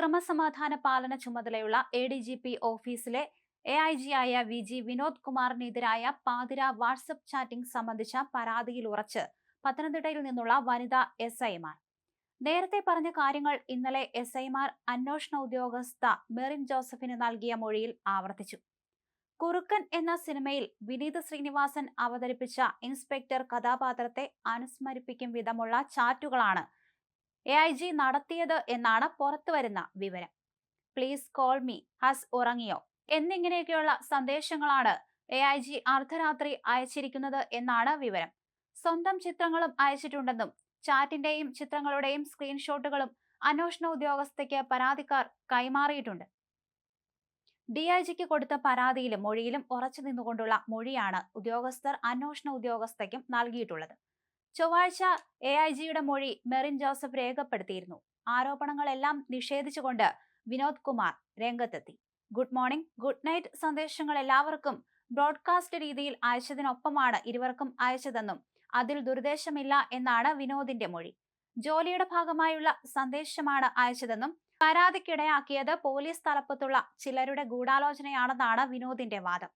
ക്രമസമാധാന പാലന ചുമതലയുള്ള എ ഡി ജി പി ഓഫീസിലെ എ ഐ ജി ആയ വി ജി വിനോദ് കുമാറിനെതിരായ പാതിര വാട്സപ്പ് ചാറ്റിംഗ് സംബന്ധിച്ച പരാതിയിൽ ഉറച്ച് പത്തനംതിട്ടയിൽ നിന്നുള്ള വനിതാ എസ് ഐമാർ നേരത്തെ പറഞ്ഞ കാര്യങ്ങൾ ഇന്നലെ എസ് ഐമാർ അന്വേഷണ ഉദ്യോഗസ്ഥ മെറിൻ ജോസഫിന് നൽകിയ മൊഴിയിൽ ആവർത്തിച്ചു. കുറുക്കൻ എന്ന സിനിമയിൽ വിനീത് ശ്രീനിവാസൻ അവതരിപ്പിച്ച ഇൻസ്പെക്ടർ കഥാപാത്രത്തെ അനുസ്മരിപ്പിക്കും വിധമുള്ള ചാറ്റുകളാണ് എ ഐ ജി നടത്തിയത് എന്നാണ് പുറത്തുവരുന്ന വിവരം. പ്ലീസ് കോൾ മീ ഹസ് ഉറങ്ങിയോ? എന്നിങ്ങനെയൊക്കെയുള്ള സന്ദേശങ്ങളാണ് എ ഐ ജി അർദ്ധരാത്രി അയച്ചിരിക്കുന്നത് എന്നാണ് വിവരം. സ്വന്തം ചിത്രങ്ങളും അയച്ചിട്ടുണ്ടെന്നും ചാറ്റിന്റെയും ചിത്രങ്ങളുടെയും സ്ക്രീൻഷോട്ടുകളും അന്വേഷണ ഉദ്യോഗസ്ഥയ്ക്ക് പരാതിക്കാർ കൈമാറിയിട്ടുണ്ട്. ഡി ഐ ജിക്ക് കൊടുത്ത പരാതിയിലും മൊഴിയിലും ഉറച്ചു നിന്നുകൊണ്ടുള്ള മൊഴിയാണ് ഉദ്യോഗസ്ഥർ അന്വേഷണ ഉദ്യോഗസ്ഥയ്ക്കും നൽകിയിട്ടുള്ളത്. ചൊവ്വാഴ്ച എ ഐ ജിയുടെ മൊഴി മെറിൻ ജോസഫ് രേഖപ്പെടുത്തിയിരുന്നു. ആരോപണങ്ങളെല്ലാം നിഷേധിച്ചുകൊണ്ട് വിനോദ് കുമാർ രംഗത്തെത്തി. ഗുഡ് മോർണിംഗ് ഗുഡ് നൈറ്റ് സന്ദേശങ്ങൾ എല്ലാവർക്കും ബ്രോഡ്കാസ്റ്റ് രീതിയിൽ അയച്ചതിനൊപ്പമാണ് ഇരുവർക്കും അയച്ചതെന്നും അതിൽ ദുരുദ്ദേശമില്ല എന്നാണ് വിനോദിന്റെ മൊഴി. ജോലിയുടെ ഭാഗമായുള്ള സന്ദേശമാണ് അയച്ചതെന്നും പരാതിക്കിടയാക്കിയത് പോലീസ് തലപ്പത്തുള്ള ചിലരുടെ ഗൂഢാലോചനയാണെന്നാണ് വിനോദിന്റെ വാദം.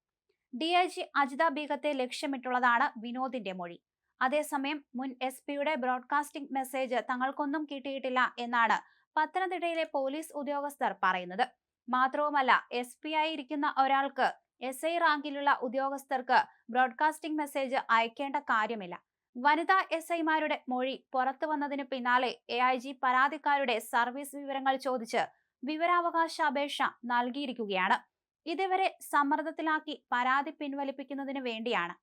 ഡി ഐ ജി അജിത ബീഗത്തെ ലക്ഷ്യമിട്ടുള്ളതാണ് വിനോദിന്റെ മൊഴി. അതേസമയം മുൻ എസ് പിയുടെ ബ്രോഡ്കാസ്റ്റിംഗ് മെസ്സേജ് തങ്ങൾക്കൊന്നും കിട്ടിയിട്ടില്ല എന്നാണ് പത്തനംതിട്ടയിലെ പോലീസ് ഉദ്യോഗസ്ഥർ പറയുന്നത്. മാത്രവുമല്ല എസ് പി ആയി ഇരിക്കുന്ന ഒരാൾക്ക് എസ് ഐ റാങ്കിലുള്ള ഉദ്യോഗസ്ഥർക്ക് ബ്രോഡ്കാസ്റ്റിംഗ് മെസ്സേജ് അയക്കേണ്ട കാര്യമില്ല. വനിതാ എസ് ഐമാരുടെ മൊഴി പുറത്തു വന്നതിന് പിന്നാലെ എ ഐ ജി പരാതിക്കാരുടെ സർവീസ് വിവരങ്ങൾ ചോദിച്ച് വിവരാവകാശ അപേക്ഷ നൽകിയിരിക്കുകയാണ്. ഇതുവരെ സമ്മർദ്ദത്തിലാക്കി പരാതി പിൻവലിപ്പിക്കുന്നതിന് വേണ്ടിയാണ്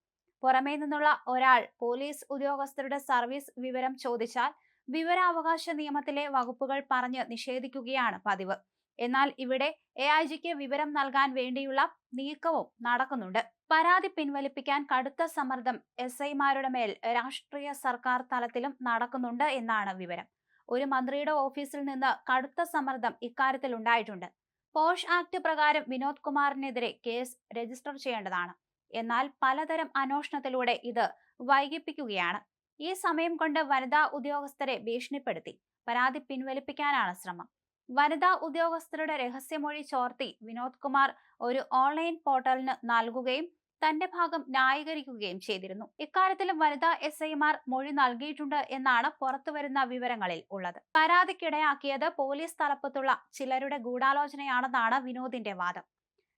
പുറമേ നിന്നുള്ള ഒരാൾ പോലീസ് ഉദ്യോഗസ്ഥരുടെ സർവീസ് വിവരം ചോദിച്ചാൽ വിവരാവകാശ നിയമത്തിലെ വകുപ്പുകൾ പറഞ്ഞ് നിഷേധിക്കുകയാണ് പതിവ്. എന്നാൽ ഇവിടെ എ ഐ ജിക്ക് വിവരം നൽകാൻ വേണ്ടിയുള്ള നീക്കവും നടക്കുന്നുണ്ട്. പരാതി പിൻവലിപ്പിക്കാൻ കടുത്ത സമ്മർദ്ദം എസ് ഐമാരുടെ മേൽ രാഷ്ട്രീയ സർക്കാർ തലത്തിലും നടക്കുന്നുണ്ട് എന്നാണ് വിവരം. ഒരു മന്ത്രിയുടെ ഓഫീസിൽ നിന്ന് കടുത്ത സമ്മർദ്ദം ഇക്കാര്യത്തിൽ ഉണ്ടായിട്ടുണ്ട്. പോഷ് ആക്ട് പ്രകാരം വിനോദ് കുമാറിനെതിരെ കേസ് രജിസ്റ്റർ ചെയ്യേണ്ടതാണ്. എന്നാൽ പലതരം അന്വേഷണത്തിലൂടെ ഇത് വൈകിപ്പിക്കുകയാണ്. ഈ സമയം കൊണ്ട് വനിതാ ഉദ്യോഗസ്ഥരെ ഭീഷണിപ്പെടുത്തി പരാതി പിൻവലിപ്പിക്കാനാണ് ശ്രമം. വനിതാ ഉദ്യോഗസ്ഥരുടെ രഹസ്യമൊഴി ചോർത്തി വിനോദ് കുമാർ ഒരു ഓൺലൈൻ പോർട്ടലിന് നൽകുകയും തന്റെ ഭാഗം ന്യായീകരിക്കുകയും ചെയ്തിരുന്നു. ഇക്കാര്യത്തിലും വനിതാ എസ് ഐമാർ മൊഴി നൽകിയിട്ടുണ്ട് എന്നാണ് പുറത്തുവരുന്ന വിവരങ്ങളിൽ ഉള്ളത്. പരാതിക്കിടയാക്കിയത് പോലീസ് തലപ്പത്തുള്ള ചിലരുടെ ഗൂഢാലോചനയാണെന്നാണ് വിനോദിന്റെ വാദം.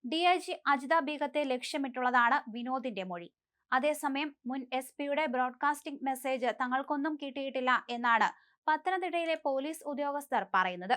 ഡി ഐ ജി അജിത ബീഗത്തെ ലക്ഷ്യമിട്ടുള്ളതാണ് വിനോദിന്റെ മൊഴി. അതേസമയം മുൻ എസ് പിയുടെ ബ്രോഡ്കാസ്റ്റിംഗ് മെസ്സേജ് തങ്ങൾക്കൊന്നും കിട്ടിയിട്ടില്ല എന്നാണ് പത്തനംതിട്ടയിലെ പോലീസ് ഉദ്യോഗസ്ഥർ പറയുന്നത്.